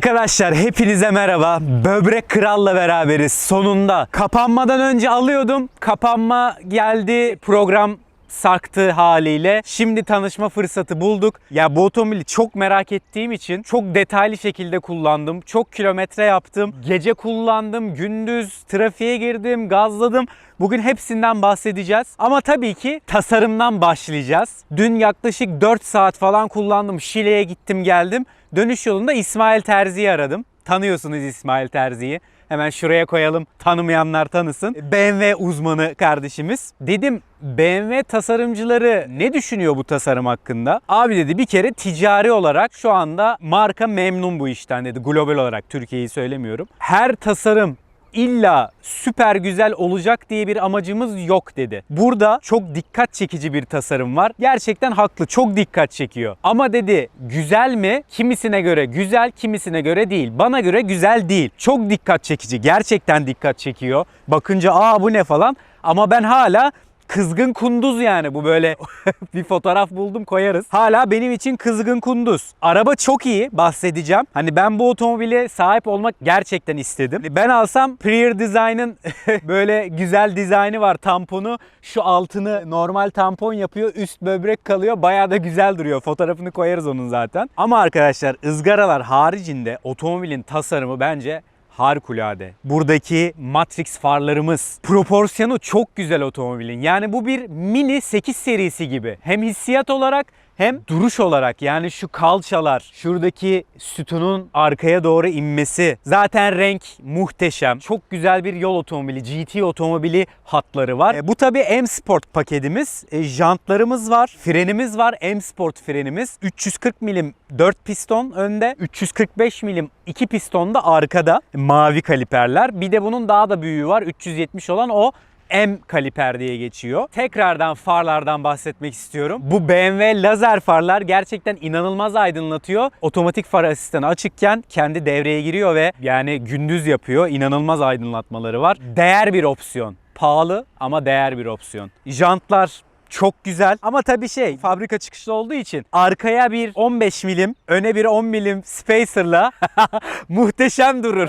Arkadaşlar hepinize merhaba. Böbrek Kral'la beraberiz sonunda. Kapanmadan önce alıyordum. Kapanma geldi. Program sarktı haliyle. Şimdi tanışma fırsatı bulduk. Ya bu otomobili çok merak ettiğim için çok detaylı şekilde kullandım. Çok kilometre yaptım. Gece kullandım, gündüz trafiğe girdim, gazladım. Bugün hepsinden bahsedeceğiz. Ama tabii ki tasarımdan başlayacağız. Dün yaklaşık 4 saat falan kullandım. Şile'ye gittim geldim. Dönüş yolunda İsmail Terzi'yi aradım. Tanıyorsunuz İsmail Terzi'yi. Hemen şuraya koyalım. Tanımayanlar tanısın. BMW uzmanı kardeşimiz. Dedim BMW tasarımcıları ne düşünüyor bu tasarım hakkında? Abi dedi bir kere ticari olarak şu anda marka memnun bu işten dedi. Global olarak Türkiye'yi söylemiyorum. Her tasarım illa süper güzel olacak diye bir amacımız yok dedi. Burada çok dikkat çekici bir tasarım var. Gerçekten haklı. Çok dikkat çekiyor. Ama dedi güzel mi? Kimisine göre güzel, kimisine göre değil. Bana göre güzel değil. Çok dikkat çekici. Gerçekten dikkat çekiyor. Bakınca aa bu ne falan. Ama ben hala Kızgın kunduz yani bu böyle bir fotoğraf buldum koyarız. Hala benim için kızgın kunduz. Araba çok iyi bahsedeceğim. Hani ben bu otomobile sahip olmak gerçekten istedim. Ben alsam Prior Design'ın böyle güzel dizaynı var tamponu. Şu altını normal tampon yapıyor. Üst böbrek kalıyor. Bayağı da güzel duruyor. Fotoğrafını koyarız onun zaten. Ama arkadaşlar ızgaralar haricinde otomobilin tasarımı bence harikulade. Buradaki Matrix farlarımız, proporsiyonu çok güzel otomobilin. Yani bu bir mini 8 serisi gibi. Hem hissiyat olarak hem duruş olarak yani şu kalçalar, şuradaki sütunun arkaya doğru inmesi. Zaten renk muhteşem. Çok güzel bir yol otomobili, GT otomobili hatları var. E, bu tabii M Sport paketimiz. E, jantlarımız var, frenimiz var. M Sport frenimiz. 340 milim 4 piston önde, 345 milim 2 piston da arkada. Mavi kaliperler. Bir de bunun daha da büyüğü var. 370 olan o M kaliper diye geçiyor. Tekrardan farlardan bahsetmek istiyorum. Bu BMW lazer farlar gerçekten inanılmaz aydınlatıyor. Otomatik far asistanı açıkken kendi devreye giriyor ve yani gündüz yapıyor. İnanılmaz aydınlatmaları var. Değer bir opsiyon. Pahalı ama değer bir opsiyon. Jantlar çok güzel ama tabii şey fabrika çıkışlı olduğu için arkaya bir 15 milim öne bir 10 milim spacer'la muhteşem durur.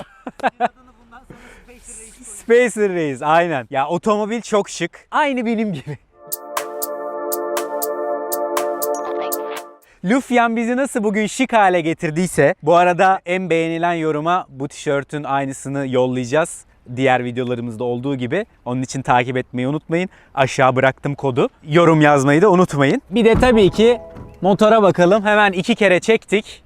Spacer Reis aynen. Ya otomobil çok şık. Aynı benim gibi. Lufyan bizi nasıl bugün şık hale getirdiyse bu arada en beğenilen yoruma bu tişörtün aynısını yollayacağız. Diğer videolarımızda olduğu gibi. Onun için takip etmeyi unutmayın. Aşağı bıraktım kodu. Yorum yazmayı da unutmayın. Bir de tabii ki motora bakalım. Hemen iki kere çektik.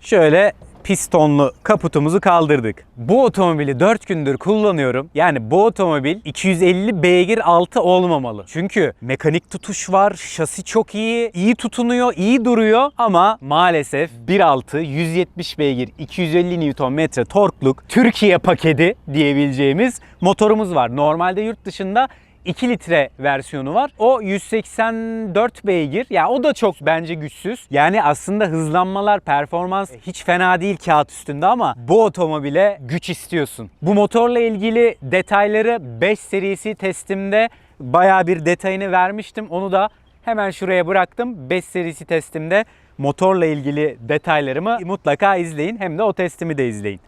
Şöyle pistonlu kaputumuzu kaldırdık. Bu otomobili 4 gündür kullanıyorum. Yani bu otomobil 250 beygir altı olmamalı. Çünkü mekanik tutuş var, şasi çok iyi, iyi tutunuyor, iyi duruyor ama maalesef 1.6 170 beygir 250 Nm torkluk Türkiye paketi diyebileceğimiz motorumuz var. Normalde yurt dışında 2 litre versiyonu var. O 184 beygir. Ya o da çok bence güçsüz. Yani aslında hızlanmalar, performans hiç fena değil kağıt üstünde ama bu otomobile güç istiyorsun. Bu motorla ilgili detayları 5 serisi testimde bayağı bir detayını vermiştim. Onu da hemen şuraya bıraktım. 5 serisi testimde motorla ilgili detaylarımı mutlaka izleyin. Hem de o testimi de izleyin.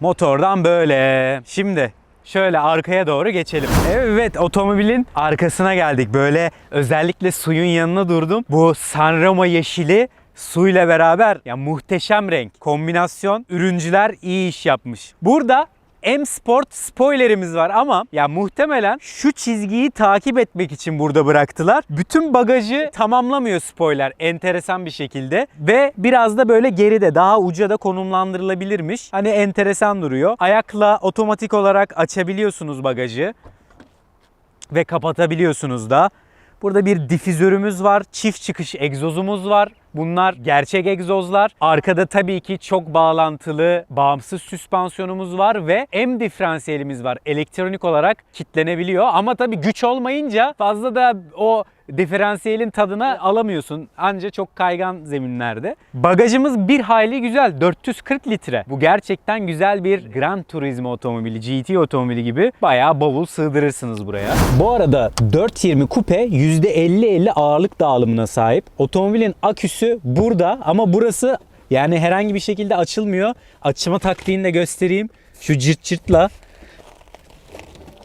Motordan böyle. Şimdi şöyle arkaya doğru geçelim. Evet otomobilin arkasına geldik. Böyle özellikle suyun yanına durdum. Bu Sanremo yeşili suyla beraber ya muhteşem renk. Kombinasyon ürüncüler iyi iş yapmış. Burada M Sport spoilerimiz var ama ya muhtemelen şu çizgiyi takip etmek için burada bıraktılar. Bütün bagajı tamamlamıyor spoiler enteresan bir şekilde ve biraz da böyle geride daha uca da konumlandırılabilirmiş. Hani enteresan duruyor. Ayakla otomatik olarak açabiliyorsunuz bagajı ve kapatabiliyorsunuz da. Burada bir difüzörümüz var. Çift çıkış egzozumuz var. Bunlar gerçek egzozlar. Arkada tabii ki çok bağlantılı bağımsız süspansiyonumuz var ve M diferansiyelimiz var. Elektronik olarak kitlenebiliyor ama tabii güç olmayınca fazla da o diferansiyelin tadına alamıyorsun. Anca çok kaygan zeminlerde. Bagajımız bir hayli güzel. 440 litre. Bu gerçekten güzel bir Gran Turismo otomobili, GT otomobili gibi. Bayağı bavul sığdırırsınız buraya. Bu arada 420 kupe %50-50 ağırlık dağılımına sahip. Otomobilin aküsü burada ama burası Yani herhangi bir şekilde açılmıyor. Açma taktiğini de göstereyim. Şu cırt cırtla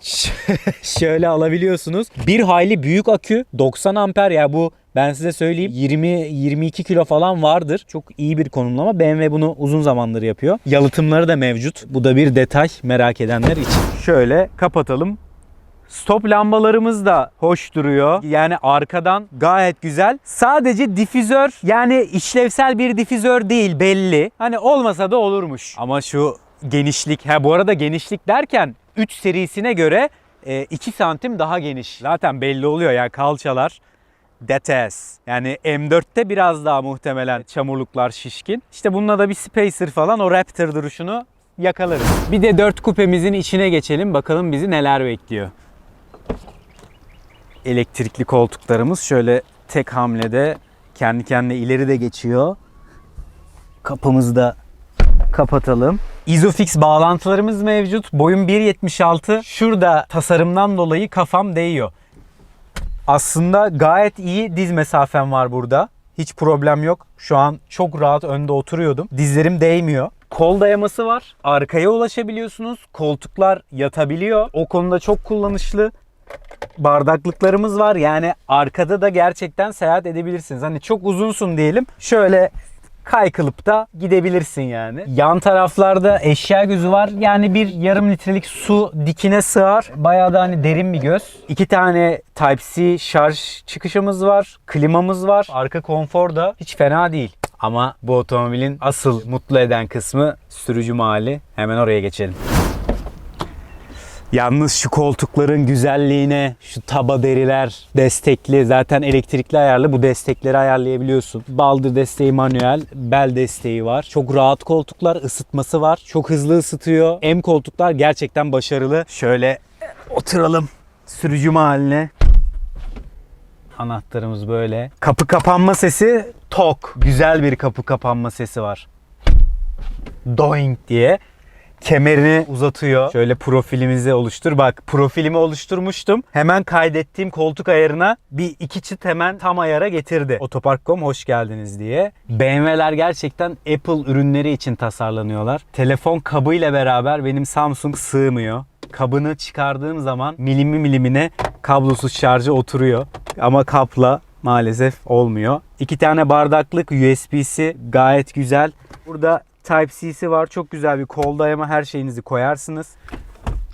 şöyle alabiliyorsunuz. Bir hayli büyük akü 90 amper ya bu ben size söyleyeyim 20-22 kilo falan vardır. Çok iyi bir konumlama. BMW bunu uzun zamandır yapıyor. Yalıtımları da mevcut. Bu da bir detay merak edenler için. Şöyle kapatalım. Stop lambalarımız da hoş duruyor. Yani arkadan gayet güzel. Sadece difüzör yani işlevsel bir difüzör değil belli. Hani olmasa da olurmuş. Ama şu genişlik. Ha bu arada genişlik derken 3 serisine göre 2 santim daha geniş. Zaten belli oluyor ya kalçalar. Detes. Yani M4'te biraz daha muhtemelen çamurluklar şişkin. İşte bununla da bir spacer falan o Raptor duruşunu yakalarız. Bir de 4 kupemizin içine geçelim. Bakalım bizi neler bekliyor elektrikli koltuklarımız şöyle tek hamlede kendi kendine ileri de geçiyor. Kapımızı da kapatalım. Isofix bağlantılarımız mevcut. Boyum 1.76. Şurada tasarımdan dolayı kafam değiyor. Aslında gayet iyi diz mesafem var burada. Hiç problem yok. Şu an çok rahat önde oturuyordum. Dizlerim değmiyor. Kol dayaması var. Arkaya ulaşabiliyorsunuz. Koltuklar yatabiliyor. O konuda çok kullanışlı bardaklıklarımız var. Yani arkada da gerçekten seyahat edebilirsiniz. Hani çok uzunsun diyelim. Şöyle kaykılıp da gidebilirsin yani. Yan taraflarda eşya gözü var. Yani bir yarım litrelik su dikine sığar. Bayağı da hani derin bir göz. İki tane Type-C şarj çıkışımız var. Klimamız var. Arka konfor da hiç fena değil. Ama bu otomobilin asıl mutlu eden kısmı sürücü mali. Hemen oraya geçelim. Yalnız şu koltukların güzelliğine, şu taba deriler destekli, zaten elektrikli ayarlı bu destekleri ayarlayabiliyorsun. Baldır desteği manuel, bel desteği var. Çok rahat koltuklar, ısıtması var. Çok hızlı ısıtıyor. M koltuklar gerçekten başarılı. Şöyle oturalım sürücü haline. Anahtarımız böyle. Kapı kapanma sesi tok. Güzel bir kapı kapanma sesi var. Doing diye kemerini uzatıyor. Şöyle profilimizi oluştur. Bak profilimi oluşturmuştum. Hemen kaydettiğim koltuk ayarına bir iki çıt hemen tam ayara getirdi. Otopark.com hoş geldiniz diye. BMW'ler gerçekten Apple ürünleri için tasarlanıyorlar. Telefon kabıyla beraber benim Samsung sığmıyor. Kabını çıkardığım zaman milimi milimine kablosuz şarja oturuyor. Ama kapla maalesef olmuyor. İki tane bardaklık USB'si gayet güzel. Burada Type-C'si var. Çok güzel bir kol dayama her şeyinizi koyarsınız.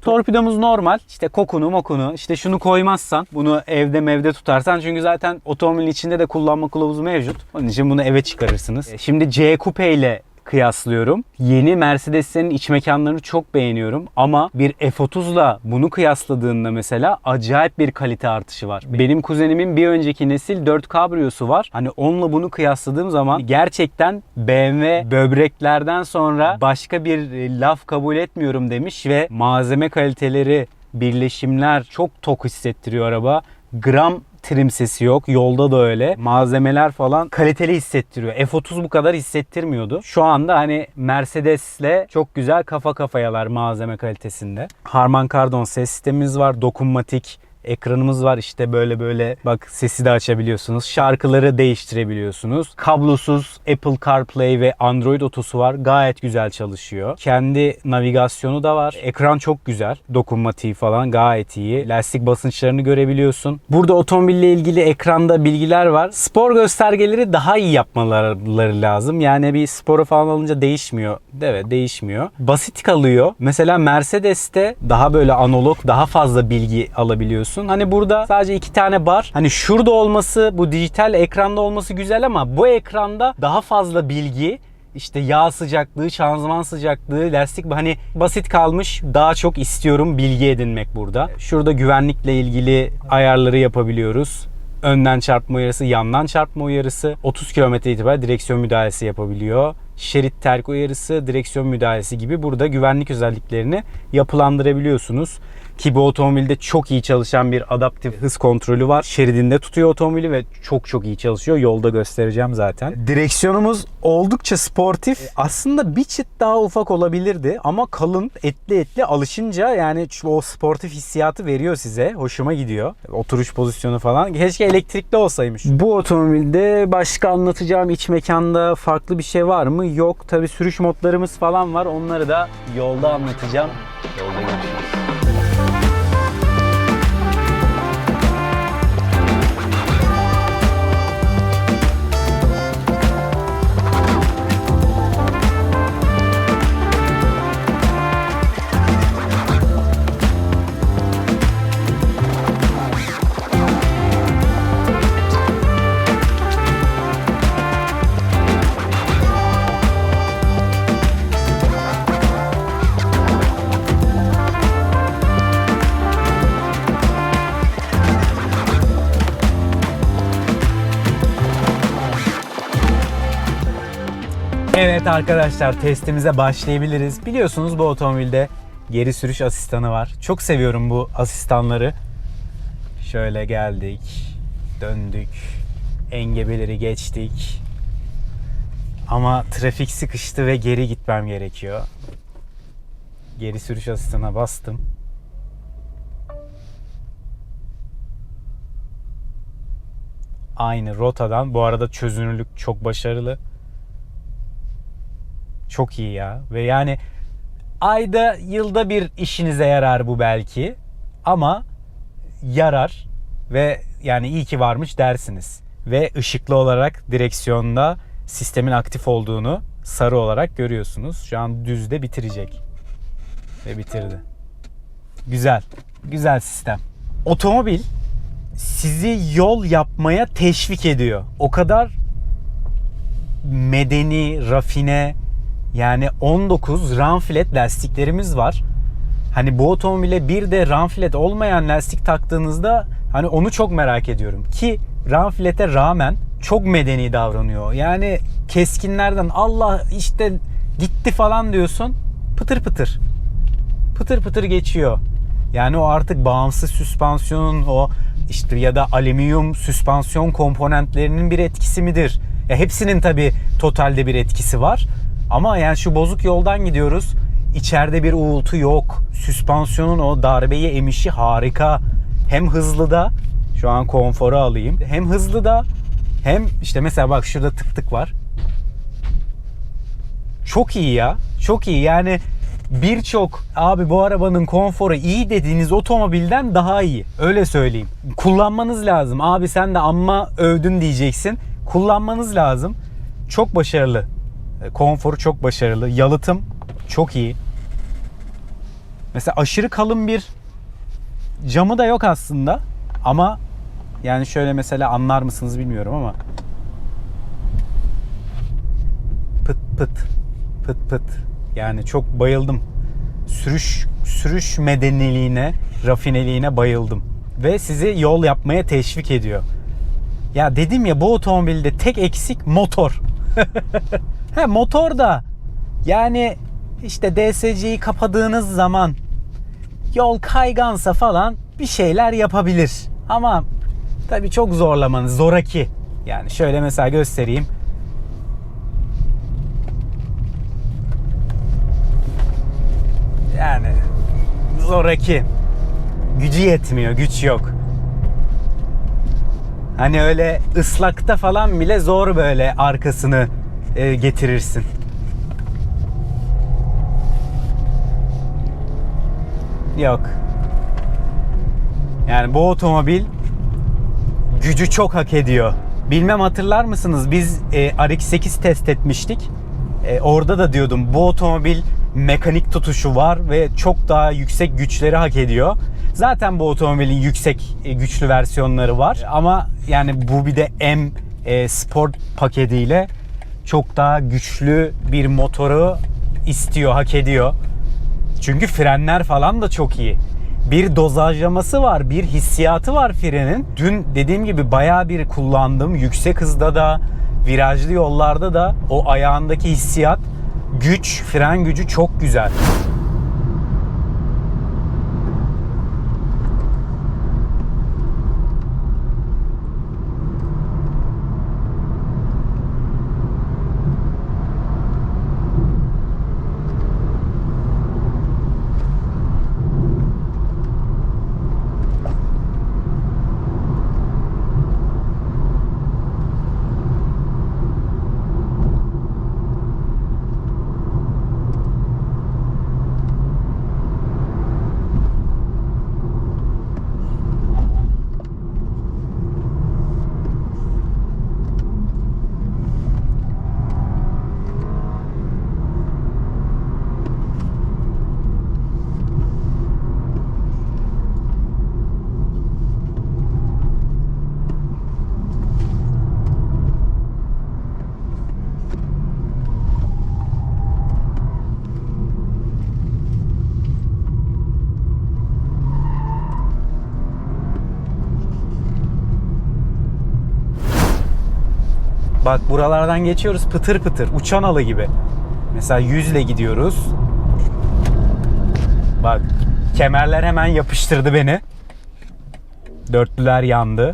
Torpidomuz normal. İşte kokunu mokunu işte şunu koymazsan bunu evde mevde tutarsan çünkü zaten otomobilin içinde de kullanma kılavuzu mevcut. Onun için bunu eve çıkarırsınız. E, Şimdi C Coupe ile kıyaslıyorum. Yeni Mercedes'lerin iç mekanlarını çok beğeniyorum ama bir F30'la bunu kıyasladığında mesela acayip bir kalite artışı var. Benim kuzenimin bir önceki nesil 4 kabriyosu var. Hani onunla bunu kıyasladığım zaman gerçekten BMW böbreklerden sonra başka bir e, laf kabul etmiyorum demiş ve malzeme kaliteleri, birleşimler çok tok hissettiriyor araba. Gram trim sesi yok. Yolda da öyle. Malzemeler falan kaliteli hissettiriyor. F30 bu kadar hissettirmiyordu. Şu anda hani Mercedes'le çok güzel kafa kafayalar malzeme kalitesinde. Harman Kardon ses sistemimiz var. Dokunmatik ekranımız var işte böyle böyle bak sesi de açabiliyorsunuz. Şarkıları değiştirebiliyorsunuz. Kablosuz Apple CarPlay ve Android Oto'su var. Gayet güzel çalışıyor. Kendi navigasyonu da var. Ekran çok güzel. Dokunmatiği falan gayet iyi. Lastik basınçlarını görebiliyorsun. Burada otomobille ilgili ekranda bilgiler var. Spor göstergeleri daha iyi yapmaları lazım. Yani bir sporu falan alınca değişmiyor. Evet değişmiyor. Basit kalıyor. Mesela Mercedes'te daha böyle analog daha fazla bilgi alabiliyorsun. Hani burada sadece iki tane bar. Hani şurada olması bu dijital ekranda olması güzel ama bu ekranda daha fazla bilgi işte yağ sıcaklığı, şanzıman sıcaklığı, lastik hani basit kalmış. Daha çok istiyorum bilgi edinmek burada. Şurada güvenlikle ilgili ayarları yapabiliyoruz önden çarpma uyarısı, yandan çarpma uyarısı, 30 km itibariyle direksiyon müdahalesi yapabiliyor. Şerit terk uyarısı, direksiyon müdahalesi gibi burada güvenlik özelliklerini yapılandırabiliyorsunuz. Ki bu otomobilde çok iyi çalışan bir adaptif hız kontrolü var. Şeridinde tutuyor otomobili ve çok çok iyi çalışıyor. Yolda göstereceğim zaten. Direksiyonumuz oldukça sportif. Aslında bir çıt daha ufak olabilirdi ama kalın, etli etli alışınca yani o sportif hissiyatı veriyor size. Hoşuma gidiyor. Oturuş pozisyonu falan. Keşke elektrikli olsaymış. Bu otomobilde başka anlatacağım iç mekanda farklı bir şey var mı? Yok. Tabi sürüş modlarımız falan var. Onları da yolda anlatacağım. Yolda görüşürüz. Evet arkadaşlar testimize başlayabiliriz. Biliyorsunuz bu otomobilde geri sürüş asistanı var. Çok seviyorum bu asistanları. Şöyle geldik, döndük, engebeleri geçtik. Ama trafik sıkıştı ve geri gitmem gerekiyor. Geri sürüş asistanına bastım. Aynı rotadan. Bu arada çözünürlük çok başarılı. Çok iyi ya. Ve yani ayda yılda bir işinize yarar bu belki. Ama yarar ve yani iyi ki varmış dersiniz. Ve ışıklı olarak direksiyonda sistemin aktif olduğunu sarı olarak görüyorsunuz. Şu an düzde bitirecek. Ve bitirdi. Güzel. Güzel sistem. Otomobil sizi yol yapmaya teşvik ediyor. O kadar medeni, rafine, yani 19 ramflet lastiklerimiz var. Hani bu otomobile bir de ramflet olmayan lastik taktığınızda hani onu çok merak ediyorum. Ki ramflete rağmen çok medeni davranıyor. Yani keskinlerden Allah işte gitti falan diyorsun pıtır pıtır. Pıtır pıtır geçiyor. Yani o artık bağımsız süspansiyonun o işte ya da alüminyum süspansiyon komponentlerinin bir etkisi midir? Ya hepsinin tabi totalde bir etkisi var. Ama yani şu bozuk yoldan gidiyoruz. İçeride bir uğultu yok. Süspansiyonun o darbeyi emişi harika. Hem hızlı da şu an konforu alayım. Hem hızlı da hem işte mesela bak şurada tık tık var. Çok iyi ya. Çok iyi. Yani birçok abi bu arabanın konforu iyi dediğiniz otomobilden daha iyi. Öyle söyleyeyim. Kullanmanız lazım. Abi sen de amma övdün diyeceksin. Kullanmanız lazım. Çok başarılı. E, Konforu çok başarılı. Yalıtım çok iyi. Mesela aşırı kalın bir camı da yok aslında. Ama yani şöyle mesela anlar mısınız bilmiyorum ama pıt pıt pıt pıt yani çok bayıldım. Sürüş sürüş medeniliğine, rafineliğine bayıldım ve sizi yol yapmaya teşvik ediyor. Ya dedim ya bu otomobilde tek eksik motor. He motor da yani işte DSG'yi kapadığınız zaman yol kaygansa falan bir şeyler yapabilir. Ama tabii çok zorlamanız zoraki. Yani şöyle mesela göstereyim. Yani zoraki. Gücü yetmiyor, güç yok. Hani öyle ıslakta falan bile zor böyle arkasını e, getirirsin. Yok. Yani bu otomobil gücü çok hak ediyor. Bilmem hatırlar mısınız? Biz e, RX-8 test etmiştik. E, orada da diyordum bu otomobil mekanik tutuşu var ve çok daha yüksek güçleri hak ediyor. Zaten bu otomobilin yüksek e, güçlü versiyonları var ama yani bu bir de M e, Sport paketiyle çok daha güçlü bir motoru istiyor, hak ediyor. Çünkü frenler falan da çok iyi. Bir dozajlaması var, bir hissiyatı var frenin. Dün dediğim gibi bayağı bir kullandım. Yüksek hızda da, virajlı yollarda da o ayağındaki hissiyat, güç, fren gücü çok güzel. Bak buralardan geçiyoruz pıtır pıtır uçan alı gibi. Mesela 100 ile gidiyoruz. Bak kemerler hemen yapıştırdı beni. Dörtlüler yandı.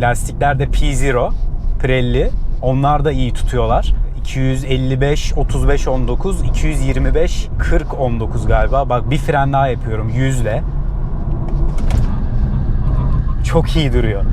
Lastikler de P0 Pirelli. Onlar da iyi tutuyorlar. 255 35 19 225 40 19 galiba. Bak bir fren daha yapıyorum 100 ile. Çok iyi duruyor.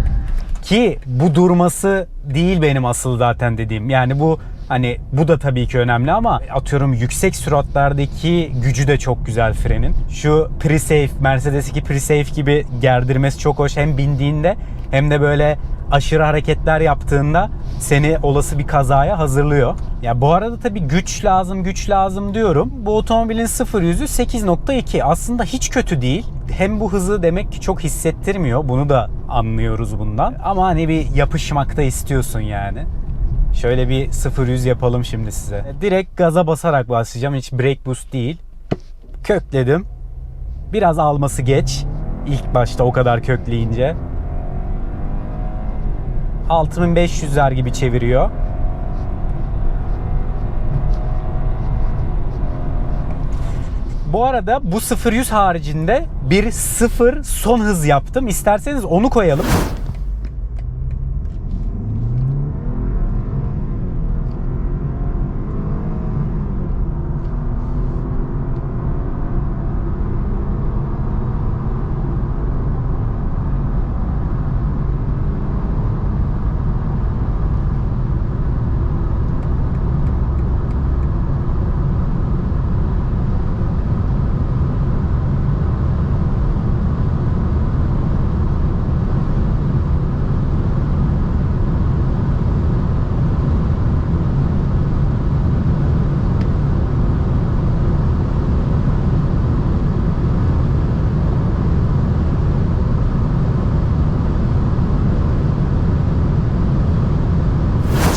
Ki bu durması değil benim asıl zaten dediğim. Yani bu hani bu da tabii ki önemli ama atıyorum yüksek süratlerdeki gücü de çok güzel frenin. Şu pre-safe, Mercedes'teki pre-safe gibi gerdirmesi çok hoş. Hem bindiğinde hem de böyle aşırı hareketler yaptığında seni olası bir kazaya hazırlıyor. Ya bu arada tabii güç lazım, güç lazım diyorum. Bu otomobilin 0 yüzü 8.2. Aslında hiç kötü değil. Hem bu hızı demek ki çok hissettirmiyor. Bunu da anlıyoruz bundan. Ama hani bir yapışmakta istiyorsun yani. Şöyle bir 0-100 yapalım şimdi size. Direkt gaza basarak başlayacağım. Hiç brake boost değil. Kökledim. Biraz alması geç. İlk başta o kadar kökleyince. 6500'ler gibi çeviriyor. Bu arada bu 0-100 haricinde bir 0 son hız yaptım. İsterseniz onu koyalım.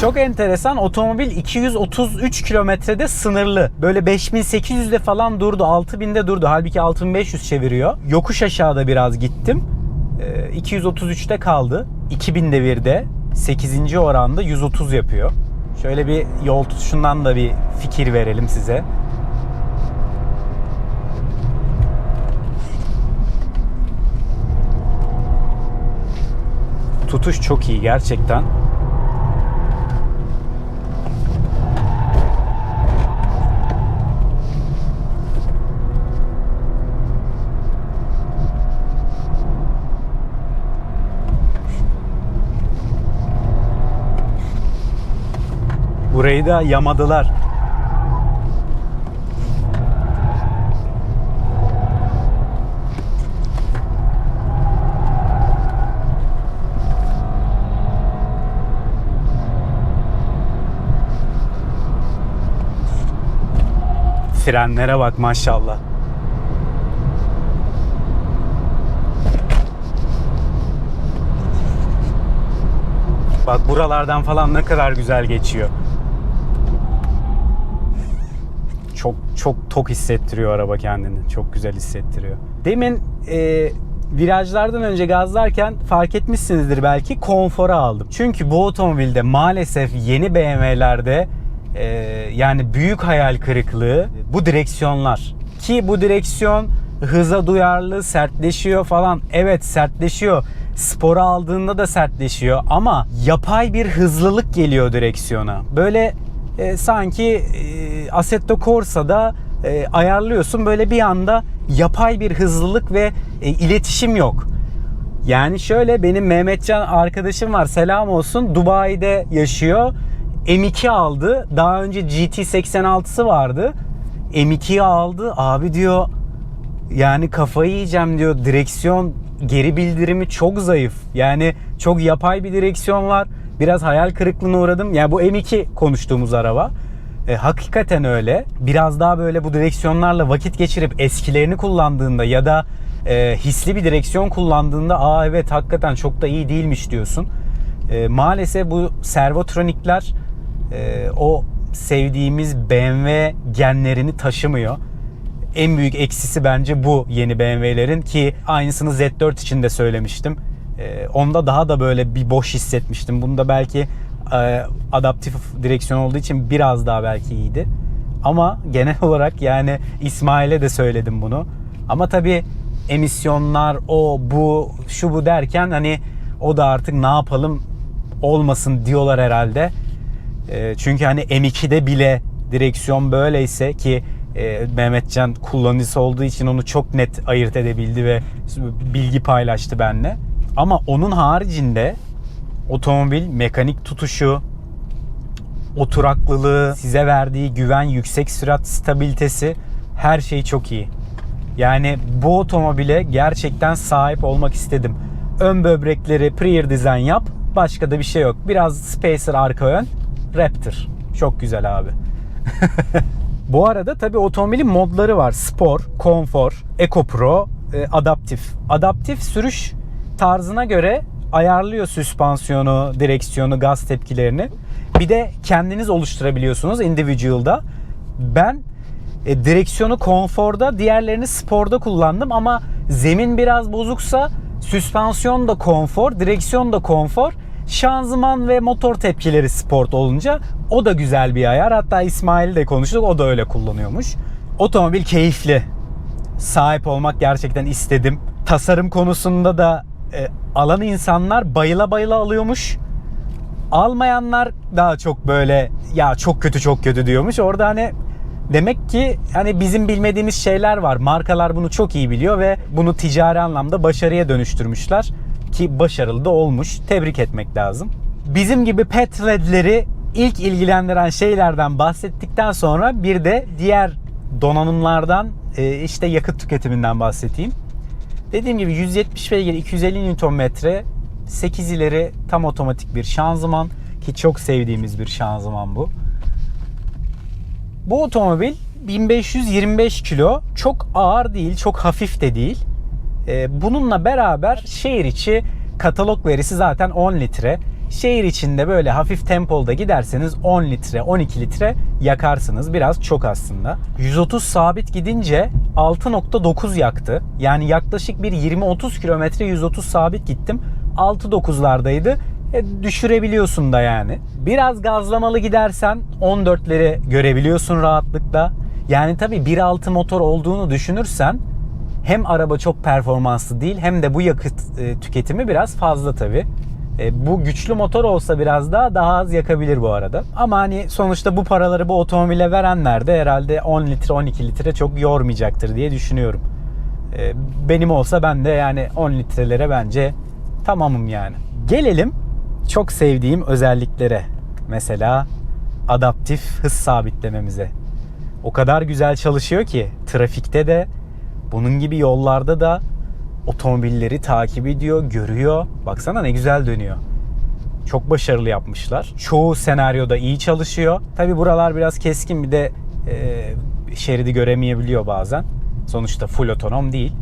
Çok enteresan otomobil 233 kilometrede sınırlı. Böyle 5800'de falan durdu. 6000'de durdu. Halbuki 6500 çeviriyor. Yokuş aşağıda biraz gittim. Ee, 233'te kaldı. 2000 devirde 8. oranda 130 yapıyor. Şöyle bir yol tutuşundan da bir fikir verelim size. Tutuş çok iyi gerçekten. Burayı da yamadılar. Frenlere bak maşallah. Bak buralardan falan ne kadar güzel geçiyor. Çok tok hissettiriyor araba kendini. Çok güzel hissettiriyor. Demin e, virajlardan önce gazlarken fark etmişsinizdir belki konfora aldım. Çünkü bu otomobilde maalesef yeni BMW'lerde e, yani büyük hayal kırıklığı bu direksiyonlar. Ki bu direksiyon hıza duyarlı, sertleşiyor falan. Evet sertleşiyor. Spora aldığında da sertleşiyor ama yapay bir hızlılık geliyor direksiyona. Böyle e, sanki e, Assetto Corsa'da e, ayarlıyorsun böyle bir anda yapay bir hızlılık ve e, iletişim yok. Yani şöyle benim Mehmetcan arkadaşım var selam olsun Dubai'de yaşıyor. M2 aldı. Daha önce GT86'sı vardı. M2'yi aldı. Abi diyor yani kafayı yiyeceğim diyor. Direksiyon geri bildirimi çok zayıf. Yani çok yapay bir direksiyon var. Biraz hayal kırıklığına uğradım. Yani bu M2 konuştuğumuz araba. E, hakikaten öyle. Biraz daha böyle bu direksiyonlarla vakit geçirip eskilerini kullandığında ya da e, hisli bir direksiyon kullandığında aa evet hakikaten çok da iyi değilmiş diyorsun. E, maalesef bu servotronikler e, o sevdiğimiz BMW genlerini taşımıyor. En büyük eksisi bence bu yeni BMW'lerin ki aynısını Z4 için de söylemiştim. Ee, onda daha da böyle bir boş hissetmiştim. Bunda belki e, adaptif direksiyon olduğu için biraz daha belki iyiydi. Ama genel olarak yani İsmail'e de söyledim bunu. Ama tabii emisyonlar o bu şu bu derken hani o da artık ne yapalım olmasın diyorlar herhalde. E, çünkü hani M2'de bile direksiyon böyleyse ki e, Mehmetcan kullanıcısı olduğu için onu çok net ayırt edebildi ve bilgi paylaştı benimle. Ama onun haricinde otomobil mekanik tutuşu, oturaklılığı, size verdiği güven, yüksek sürat stabilitesi her şey çok iyi. Yani bu otomobile gerçekten sahip olmak istedim. Ön böbrekleri pre design yap. Başka da bir şey yok. Biraz spacer arka ön. Raptor. Çok güzel abi. bu arada tabi otomobilin modları var. Spor, konfor, Eco Pro, e, adaptif. Adaptif sürüş tarzına göre ayarlıyor süspansiyonu, direksiyonu, gaz tepkilerini. Bir de kendiniz oluşturabiliyorsunuz individual'da. Ben e, direksiyonu konforda, diğerlerini sporda kullandım ama zemin biraz bozuksa süspansiyon da konfor, direksiyon da konfor. Şanzıman ve motor tepkileri sport olunca o da güzel bir ayar. Hatta İsmail de konuştuk o da öyle kullanıyormuş. Otomobil keyifli. Sahip olmak gerçekten istedim. Tasarım konusunda da e, alan insanlar bayıla bayıla alıyormuş. Almayanlar daha çok böyle ya çok kötü çok kötü diyormuş. Orada hani demek ki hani bizim bilmediğimiz şeyler var. Markalar bunu çok iyi biliyor ve bunu ticari anlamda başarıya dönüştürmüşler ki başarılı da olmuş. Tebrik etmek lazım. Bizim gibi pet ledleri ilk ilgilendiren şeylerden bahsettikten sonra bir de diğer donanımlardan e, işte yakıt tüketiminden bahsedeyim. Dediğim gibi 170 beygir 250 Nm 8 ileri tam otomatik bir şanzıman ki çok sevdiğimiz bir şanzıman bu. Bu otomobil 1525 kilo çok ağır değil çok hafif de değil. Ee, bununla beraber şehir içi katalog verisi zaten 10 litre. Şehir içinde böyle hafif tempolda giderseniz 10 litre 12 litre yakarsınız. Biraz çok aslında. 130 sabit gidince 6.9 yaktı. Yani yaklaşık bir 20-30 kilometre 130 sabit gittim. 6.9'lardaydı. E, düşürebiliyorsun da yani. Biraz gazlamalı gidersen 14'leri görebiliyorsun rahatlıkla. Yani tabii 1.6 motor olduğunu düşünürsen hem araba çok performanslı değil hem de bu yakıt e, tüketimi biraz fazla tabii. E, bu güçlü motor olsa biraz daha daha az yakabilir bu arada. Ama hani sonuçta bu paraları bu otomobile verenler de herhalde 10 litre 12 litre çok yormayacaktır diye düşünüyorum. E, benim olsa ben de yani 10 litrelere bence tamamım yani. Gelelim çok sevdiğim özelliklere. Mesela adaptif hız sabitlememize. O kadar güzel çalışıyor ki trafikte de bunun gibi yollarda da otomobilleri takip ediyor, görüyor. Baksana ne güzel dönüyor. Çok başarılı yapmışlar. Çoğu senaryoda iyi çalışıyor. Tabi buralar biraz keskin bir de e, şeridi göremeyebiliyor bazen. Sonuçta full otonom değil.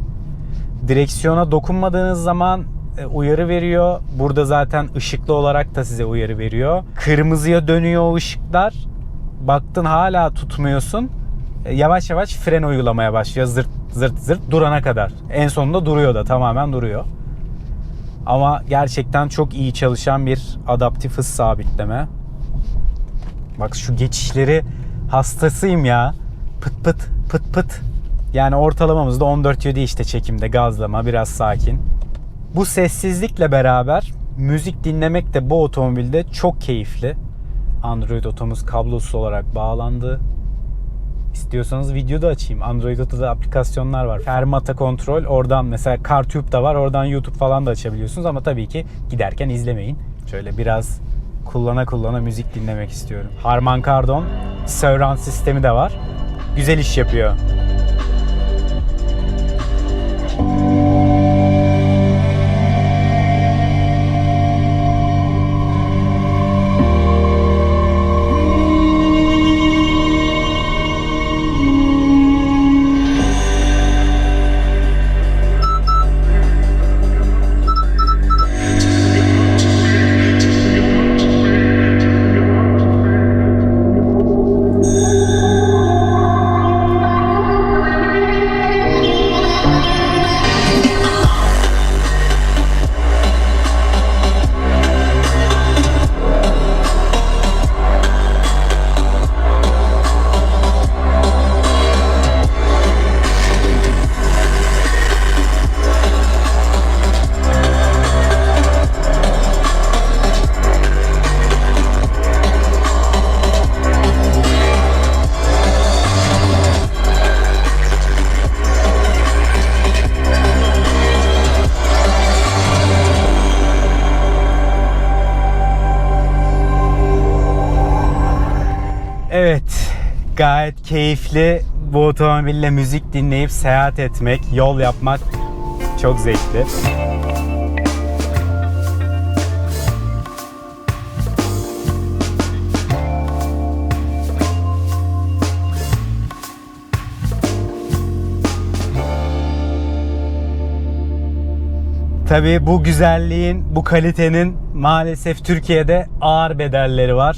Direksiyona dokunmadığınız zaman e, uyarı veriyor. Burada zaten ışıklı olarak da size uyarı veriyor. Kırmızıya dönüyor ışıklar. Baktın hala tutmuyorsun. E, yavaş yavaş fren uygulamaya başlıyor. Zırt zırt zırt durana kadar. En sonunda duruyor da tamamen duruyor. Ama gerçekten çok iyi çalışan bir adaptif hız sabitleme. Bak şu geçişleri hastasıyım ya. Pıt pıt pıt pıt. Yani ortalamamız da 14 yedi işte çekimde gazlama biraz sakin. Bu sessizlikle beraber müzik dinlemek de bu otomobilde çok keyifli. Android otomuz kablosuz olarak bağlandı. İstiyorsanız video da açayım. Android Auto'da aplikasyonlar var. Fermata kontrol. Oradan mesela CarTube da var. Oradan YouTube falan da açabiliyorsunuz ama tabii ki giderken izlemeyin. Şöyle biraz kullana kullana müzik dinlemek istiyorum. Harman Kardon surround sistemi de var. Güzel iş yapıyor. Gayet keyifli bu otomobille müzik dinleyip seyahat etmek, yol yapmak çok zevkli. Tabii bu güzelliğin, bu kalitenin maalesef Türkiye'de ağır bedelleri var.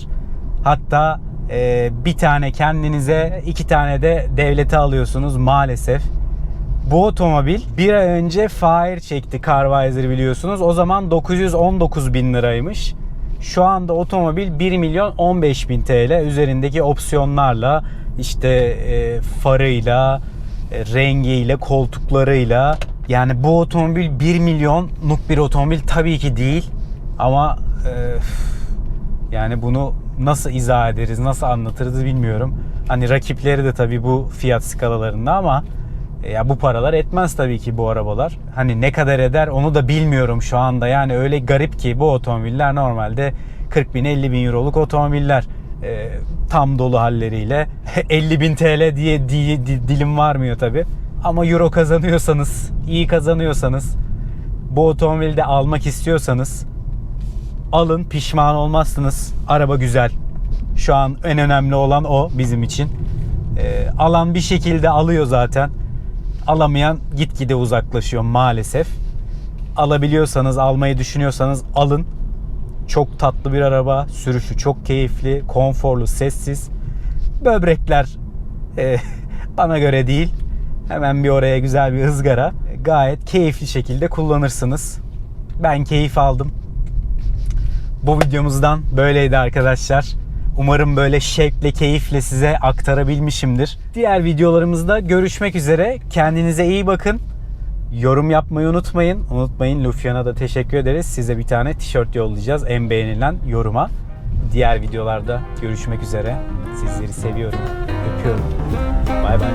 Hatta e, bir tane kendinize, iki tane de devlete alıyorsunuz maalesef. Bu otomobil bir ay önce fair çekti Carvisor biliyorsunuz. O zaman 919 bin liraymış. Şu anda otomobil 1 milyon 15 bin TL üzerindeki opsiyonlarla işte e, farıyla, e, rengiyle, koltuklarıyla yani bu otomobil 1 milyonluk bir otomobil tabii ki değil ama e, yani bunu nasıl izah ederiz, nasıl anlatırız bilmiyorum. Hani rakipleri de tabii bu fiyat skalalarında ama e, ya bu paralar etmez tabii ki bu arabalar. Hani ne kadar eder onu da bilmiyorum şu anda. Yani öyle garip ki bu otomobiller normalde 40 bin 50 bin euroluk otomobiller. E, tam dolu halleriyle 50 bin TL diye, diye di- dilim varmıyor tabii. Ama euro kazanıyorsanız, iyi kazanıyorsanız, bu otomobili de almak istiyorsanız alın pişman olmazsınız. Araba güzel. Şu an en önemli olan o bizim için. Ee, alan bir şekilde alıyor zaten. Alamayan gitgide uzaklaşıyor maalesef. Alabiliyorsanız, almayı düşünüyorsanız alın. Çok tatlı bir araba. Sürüşü çok keyifli, konforlu, sessiz. Böbrekler e, bana göre değil. Hemen bir oraya güzel bir ızgara. Gayet keyifli şekilde kullanırsınız. Ben keyif aldım bu videomuzdan böyleydi arkadaşlar. Umarım böyle şevkle, keyifle size aktarabilmişimdir. Diğer videolarımızda görüşmek üzere. Kendinize iyi bakın. Yorum yapmayı unutmayın. Unutmayın Lufian'a da teşekkür ederiz. Size bir tane tişört yollayacağız en beğenilen yoruma. Diğer videolarda görüşmek üzere. Sizleri seviyorum. Öpüyorum. Bay bay.